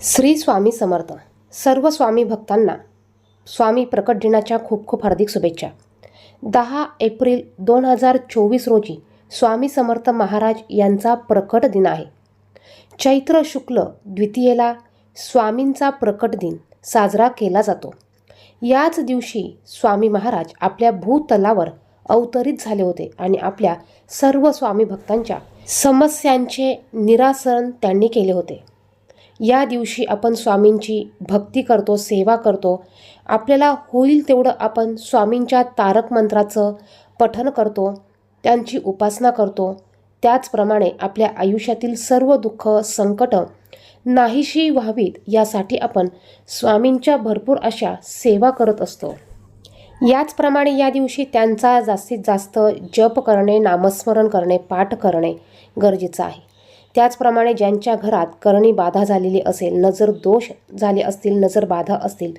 श्री स्वामी समर्थ. सर्व स्वामी भक्तांना स्वामी प्रकट दिनाच्या खूप खूप हार्दिक शुभेच्छा. दहा एप्रिल दोन हजार चोवीस रोजी स्वामी समर्थ महाराज यांचा प्रकट दिन आहे. चैत्र शुक्ल द्वितीयेला स्वामींचा प्रकट दिन साजरा केला जातो. याच दिवशी स्वामी महाराज आपल्या भूतलावर अवतरित झाले होते आणि आपल्या सर्व स्वामी भक्तांच्या समस्यांचे निरासरण त्यांनी केले होते. या दिवशी आपण स्वामींची भक्ती करतो सेवा करतो. आपल्याला होईल तेवढं आपण स्वामींच्या तारक मंत्राचं पठन करतो त्यांची उपासना करतो. त्याचप्रमाणे आपल्या आयुष्यातील सर्व दुःख संकट नाहीशी व्हावीत यासाठी आपण स्वामींच्या भरपूर अशा सेवा करत असतो. याचप्रमाणे या दिवशी त्यांचा जास्तीत जास्त जप करणे नामस्मरण करणे पाठ करणे गरजेचं आहे. त्याचप्रमाणे ज्यांच्या घरात करणी बाधा झालेली असेल नजर दोष झाले असतील नजर बाधा असतील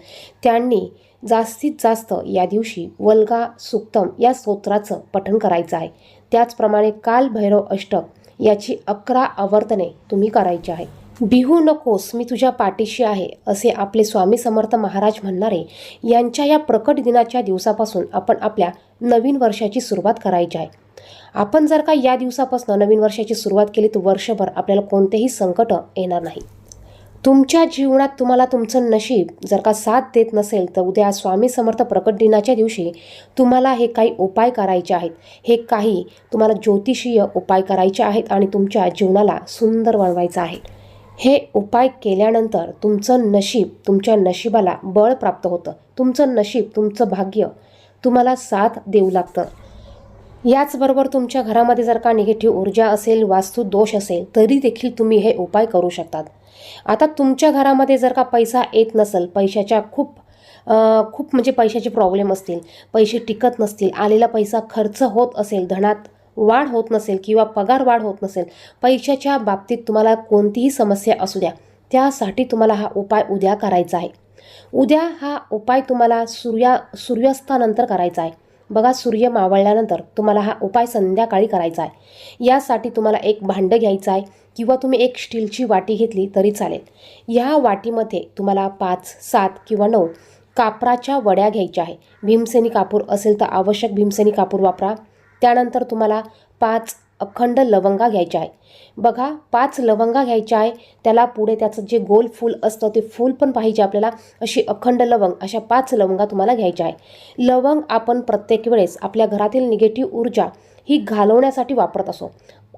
त्यांनी जास्तीत जास्त या दिवशी वल्गा सुक्तम या स्तोत्राचं पठण करायचं आहे. त्याचप्रमाणे काल भैरव अष्टक याची अकरा आवर्तने तुम्ही करायची आहे. बिहू नकोस मी तुझ्या पाठीशी आहे असे आपले स्वामी समर्थ महाराज म्हणणारे यांच्या या प्रकट दिनाच्या दिवसापासून आपण आपल्या नवीन वर्षाची सुरुवात करायची आहे. आपण जर का या दिवसापासून नवीन वर्षाची सुरुवात केली तर वर्षभर आपल्याला कोणतेही संकट येणार नाही. तुमच्या जीवनात तुम्हाला तुमचं नशीब जर का साथ देत नसेल तर उद्या स्वामी समर्थ प्रकट दिनाच्या दिवशी तुम्हाला हे काही उपाय करायचे आहेत. हे काही तुम्हाला ज्योतिषीय उपाय करायचे आहेत आणि तुमच्या जीवनाला सुंदर बनवायचं आहे. हे उपाय केल्यानंतर तुमचं नशीब तुमच्या नशिबाला बळ प्राप्त होतं. तुमचं नशीब तुमचं भाग्य तुम्हाला साथ देऊ लागतं. याचबरोबर तुमच्या घरामध्ये जर का निगेटिव्ह ऊर्जा असेल वास्तू दोष असेल तरी देखील तुम्ही हे उपाय करू शकतात. आता तुमच्या घरामध्ये जर का पैसा येत नसेल पैशाच्या खूप खूप म्हणजे पैशाचे प्रॉब्लेम असतील पैसे टिकत नसतील आलेला पैसा खर्च होत असेल धनात वाढ होत नसेल किंवा पगार वाढ होत नसेल पैशाच्या बाबतीत तुम्हाला कोणतीही समस्या असू द्या. त्यासाठी तुम्हाला हा उपाय उद्या करायचा आहे. उद्या हा उपाय तुम्हाला सूर्या सूर्यास्तानंतर करायचा आहे. बघा सूर्य मावळल्यानंतर तुम्हाला हा उपाय संध्याकाळी करायचा आहे. यासाठी तुम्हाला एक भांडं घ्यायचं आहे किंवा तुम्ही एक स्टीलची वाटी घेतली तरी चालेल. या वाटीमध्ये तुम्हाला पाच सात किंवा नऊ कापराच्या वड्या घ्यायच्या आहे. भीमसेनी कापूर असेल तर आवश्यक भीमसेनी कापूर वापरा. त्यानंतर तुम्हाला पाच अखंड लवंगा घ्यायच्या आहे. बघा पाच लवंगा घ्यायच्या आहे. त्याला पुढे त्याचं जे गोल फूल असतं ते फूल पण पाहिजे आपल्याला. अशी अखंड लवंग अशा पाच लवंगा तुम्हाला घ्यायच्या आहे. लवंग आपण प्रत्येक वेळेस आपल्या घरातील निगेटिव्ह ऊर्जा ही घालवण्यासाठी वापरत असो.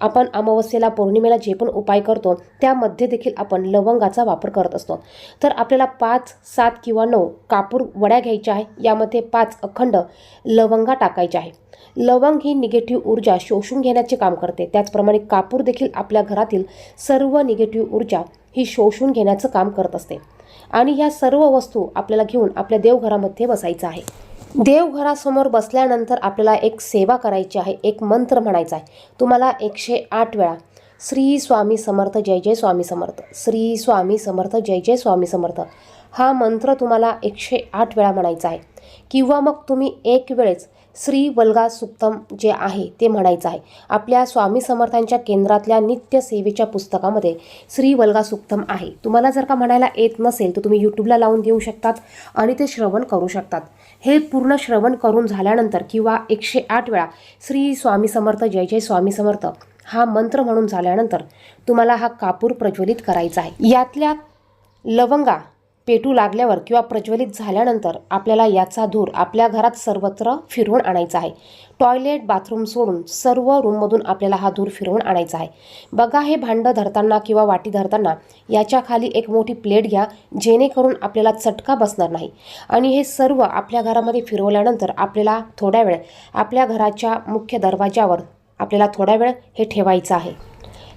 आपण अमावस्येला पौर्णिमेला जे पण उपाय करतो त्यामध्ये देखील आपण लवंगाचा वापर करत असतो. तर आपल्याला पाच सात किंवा नऊ कापूर वड्या घ्यायच्या आहे. यामध्ये पाच अखंड लवंगा टाकायच्या आहे. लवंग ही निगेटिव्ह ऊर्जा शोषून घेण्याचे काम करते. त्याचप्रमाणे कापूर देखील आपल्या घरातील सर्व निगेटिव्ह ऊर्जा ही शोषून घेण्याचं काम करत असते. आणि ह्या सर्व वस्तू आपल्याला घेऊन आपल्या देवघरामध्ये बसायचं आहे. देवघरासमोर बसल्यानंतर आपल्याला एक सेवा करायची आहे एक मंत्र म्हणायचा आहे. तुम्हाला एकशे आठ वेळा श्री स्वामी समर्थ जय जय स्वामी समर्थ. श्री स्वामी समर्थ जय जय स्वामी समर्थ. हा मंत्र तुम्हाला एकशे आठ वेळा म्हणायचा आहे. किंवा मग तुम्ही एक वेळेस श्री वल्गा सुक्तम जे आहे ते म्हणायचं आहे. आपल्या स्वामी समर्थांच्या केंद्रातल्या नित्य सेवेच्या पुस्तकामध्ये श्री वल्गा सुक्तम आहे. तुम्हाला जर का म्हणायला येत नसेल तर तुम्ही यूट्यूबला लावून देऊ शकतात आणि ते श्रवण करू शकतात. हे पूर्ण श्रवण करून झाल्यानंतर किंवा एकशे आठ वेळा श्री स्वामी समर्थ जय जय स्वामी समर्थ हा मंत्र म्हणून झाल्यानंतर तुम्हाला हा कापूर प्रज्वलित करायचा आहे. यातल्या लवंगा पेटू लागल्यावर किंवा प्रज्वलित झाल्यानंतर आपल्याला याचा धूर आपल्या घरात सर्वत्र फिरवून आणायचा आहे. टॉयलेट बाथरूम सोडून सर्व रूममधून आपल्याला हा धूर फिरवून आणायचा आहे. बघा हे भांडं धरताना किंवा वाटी धरताना याच्या खाली एक मोठी प्लेट घ्या जेणेकरून आपल्याला चटका बसणार नाही. आणि हे सर्व आपल्या घरामध्ये फिरवल्यानंतर आपल्याला थोड्या वेळ आपल्या घराच्या मुख्य दरवाजावर आपल्याला थोडा वेळ हे ठेवायचं आहे.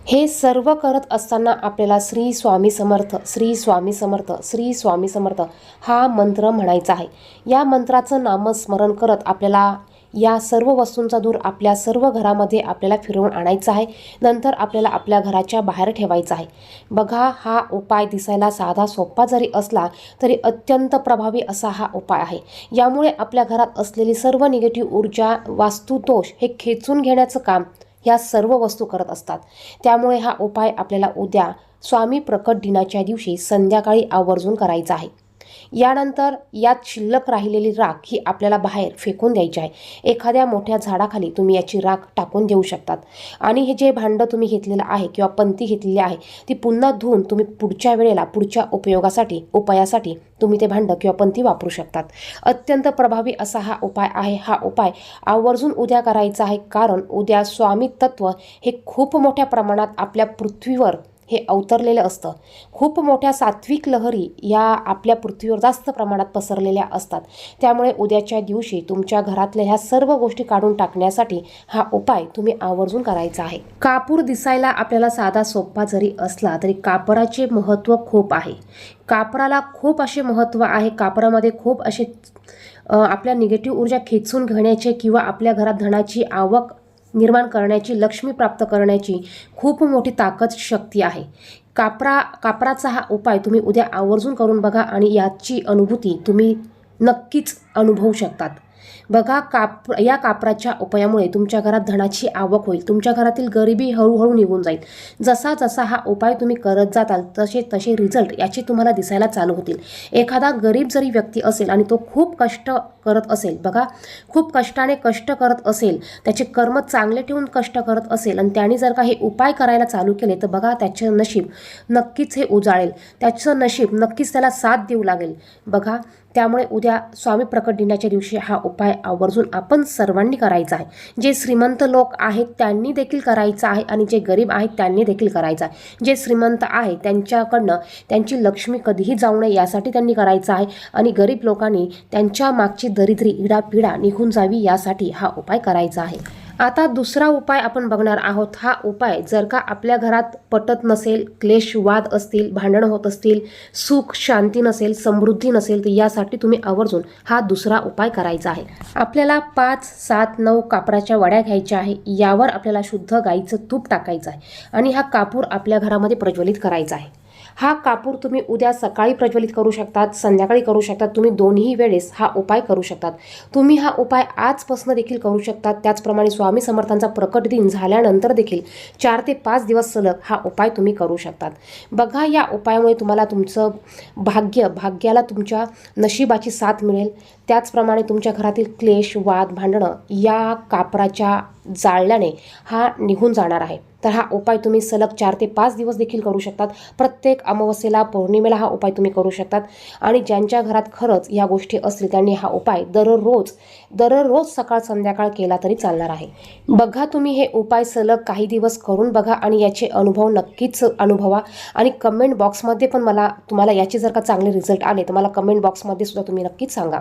हे सर्व करत असताना आपल्याला श्री स्वामी समर्थ श्री स्वामी समर्थ श्री स्वामी समर्थ हा मंत्र म्हणायचा आहे. या मंत्राचं नामस्मरण करत आपल्याला या सर्व वस्तूंचा दूर आपल्या सर्व घरामध्ये आपल्याला फिरवून आणायचा आहे. नंतर आपल्याला आपल्या घराच्या बाहेर ठेवायचा आहे. बघा हा उपाय दिसायला साधा सोपा जरी असला तरी अत्यंत प्रभावी असा हा उपाय आहे. यामुळे आपल्या घरात असलेली सर्व निगेटिव्ह ऊर्जा वास्तुदोष हे खेचून घेण्याचं काम ह्या सर्व वस्तू करत असतात. त्यामुळे हा उपाय आपल्याला उद्या स्वामी प्रकट दिनाच्या दिवशी संध्याकाळी आवर्जून करायचा आहे. यानंतर यात शिल्लक राहिलेली राख ही आपल्याला बाहेर फेकून द्यायची आहे. एखाद्या मोठ्या झाडाखाली तुम्ही याची राख टाकून देऊ शकतात. आणि हे जे भांडं तुम्ही घेतलेलं आहे किंवा पंती घेतलेली आहे ती पुन्हा धुवून तुम्ही पुढच्या वेळेला पुढच्या उपयोगासाठी उपायासाठी तुम्ही ते भांडं किंवा पंती वापरू शकतात. अत्यंत प्रभावी असा हा उपाय आहे. हा उपाय आवर्जून उद्या करायचा आहे. कारण उद्या स्वामी तत्व हे खूप मोठ्या प्रमाणात आपल्या पृथ्वीवर हे अवतरलेलं असतं. खूप मोठ्या सात्विक लहरी या आपल्या पृथ्वीवर जास्त प्रमाणात पसरलेल्या असतात. त्यामुळे उद्याच्या दिवशी तुमच्या घरातल्या ह्या सर्व गोष्टी काढून टाकण्यासाठी हा उपाय तुम्ही आवर्जून करायचा आहे. कापूर दिसायला आपल्याला साधा सोपा जरी असला तरी कापराचे महत्त्व खूप आहे. कापराला खूप असे महत्त्व आहे. कापरामध्ये खूप असे आपल्या निगेटिव्ह ऊर्जा खेचून घेण्याचे किंवा आपल्या घरात धनाची आवक निर्माण करण्याची लक्ष्मी प्राप्त करण्याची खूप मोठी ताकद शक्ती आहे. कापरा कापराचा हा उपाय तुम्ही उद्या आवर्जून करून बघा आणि याची अनुभूती तुम्ही नक्कीच अनुभवू शकतात. बघा काप या कापराच्या उपायामुळे तुमच्या घरात धनाची आवक होईल. तुमच्या घरातील गरिबी हळूहळू निघून जाईल. जसा जसा हा उपाय तुम्ही करत जाताल तसे तसे रिझल्ट याचे तुम्हाला दिसायला चालू होतील. एखादा गरीब जरी व्यक्ती असेल आणि तो खूप कष्ट करत असेल बघा खूप कष्टाने कष्ट करत असेल त्याचे कर्म चांगले ठेवून कष्ट करत असेल आणि त्याने जर का हे उपाय करायला चालू केले तर बघा त्याचे नशीब नक्कीच हे उजाळेल. त्याचं नशीब नक्कीच त्याला साथ देऊ लागेल. बघा त्यामुळे उद्या स्वामी प्रकट दिनाच्या दिवशी हा उपाय आवर्जून आपण सर्वांनी करायचा आहे. जे श्रीमंत लोक आहेत त्यांनी देखील करायचं आहे आणि जे गरीब आहेत त्यांनी देखील करायचं आहे. जे श्रीमंत आहे त्यांच्याकडनं त्यांची लक्ष्मी कधीही जाऊ नये यासाठी त्यांनी करायचं आहे आणि गरीब लोकांनी त्यांच्या मागची दरिद्री इडापिडा निघून जावी यासाठी हा उपाय करायचा आहे. आता दुसरा उपाय आपण बघणार आहोत. हा उपाय जर का आपल्या घरात पटत नसेल क्लेश वाद असतील भांडणं होत असतील सुख शांती नसेल समृद्धी नसेल तर यासाठी तुम्ही आवर्जून हा दुसरा उपाय करायचा आहे. आपल्याला पाच सात नऊ कापराच्या वड्या घ्यायच्या आहे. यावर आपल्याला शुद्ध गाईचं तूप टाकायचं आहे. आणि हा कापूर आपल्या घरामध्ये प्रज्वलित करायचा आहे. हा कापूर तुम्ही उद्या सकाळी प्रज्वलित करू शकतात संध्याकाळी करू शकतात तुम्ही दोन्ही वेळेस हा उपाय करू शकतात. तुम्ही हा उपाय आजपासून देखील करू शकतात. त्याचप्रमाणे स्वामी समर्थांचा प्रकट दिन झाल्यानंतर देखील चार ते पाच दिवस सलग हा उपाय तुम्ही करू शकतात. बघा या उपायामुळे तुम्हाला तुमचं भाग्य भाग्याला तुमच्या नशिबाची साथ मिळेल. त्याचप्रमाणे तुमच्या घरातील क्लेश वाद भांडणं या कापराच्या जाळल्याने हा निघून जाणार आहे. तर हा उपाय तुम्ही सलग चार ते पाच दिवस देखील करू शकतात. प्रत्येक अमावस्येला पौर्णिमेला हा उपाय तुम्ही करू शकतात. आणि ज्यांच्या घरात खरंच या गोष्टी असतील त्यांनी हा उपाय दररोज दररोज सकाळ संध्याकाळ केला तरी चालणार आहे. बघा तुम्ही हे उपाय सलग काही दिवस करून बघा आणि याचे अनुभव नक्कीच अनुभवा. आणि कमेंट बॉक्समध्ये पण मला तुम्हाला याचे जर का चांगले रिझल्ट आले तर मला कमेंट बॉक्समध्ये सुद्धा तुम्ही नक्कीच सांगा.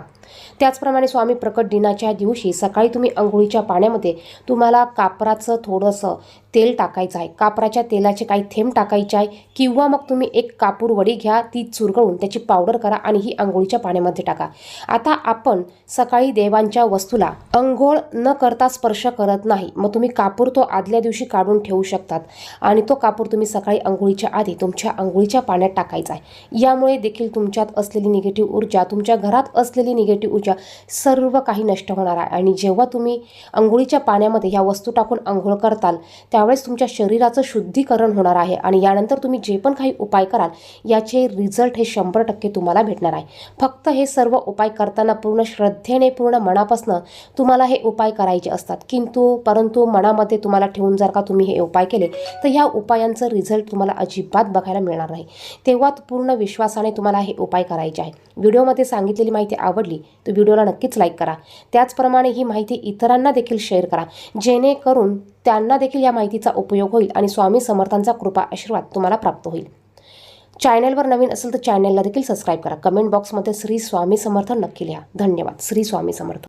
त्याचप्रमाणे स्वामी प्रकट दिनाच्या दिवशी सकाळी तुम्ही अंघोळीच्या पाण्यामध्ये तुम्हाला कापराचं थोडंसं तेल टाकायचं आहे कापराच्या तेलाचे काही थेंब टाकायचे आहे किंवा मग तुम्ही एक कापूर वडी घ्या ती चुरगळून त्याची पावडर करा आणि ही आंघोळीच्या पाण्यामध्ये टाका. आता आपण सकाळी देवांच्या वस्तूला अंघोळ न करता स्पर्श करत नाही. मग तुम्ही कापूर तो आदल्या दिवशी काढून ठेवू शकतात आणि तो कापूर तुम्ही सकाळी अंघोळीच्या आधी तुमच्या अंघोळीच्या पाण्यात टाकायचा आहे यामुळे देखील तुमच्यात असलेली निगेटिव्ह ऊर्जा तुमच्या घरात असलेली निगेटिव्ह ऊर्जा सर्व काही नष्ट होणार आहे. आणि जेव्हा तुम्ही अंघोळीच्या पाण्यामध्ये ह्या वस्तू टाकून अंघोळ करताल त्या त्यावेळेस तुमच्या शरीराचं शुद्धीकरण होणार आहे आणि यानंतर तुम्ही जे पण काही उपाय कराल याचे रिझल्ट हे शंभर टक्के तुम्हाला भेटणार आहे. फक्त हे सर्व उपाय करताना पूर्ण श्रद्धेने पूर्ण मनापासनं तुम्हाला हे उपाय करायचे असतात. किंतु परंतु मनामध्ये तुम्हाला ठेवून जर का तुम्ही हे उपाय केले तर ह्या उपायांचं रिझल्ट तुम्हाला अजिबात बघायला मिळणार नाही. तेव्हा पूर्ण विश्वासाने तुम्हाला हे उपाय करायचे आहे व्हिडिओमध्ये सांगितलेली माहिती आवडली तर व्हिडिओला नक्कीच लाईक करा. त्याचप्रमाणे ही माहिती इतरांना देखील शेअर करा. जेणेकरून त्यांना देखील या माहितीचा उपयोग होईल आणि स्वामी समर्थांचा कृपा आशीर्वाद तुम्हाला प्राप्त होईल. चॅनलवर नवीन असेल तर चॅनलला देखील सबस्क्राईब करा. कमेंट बॉक्समध्ये श्री स्वामी समर्थ नक्की लिहा. धन्यवाद. श्री स्वामी समर्थ.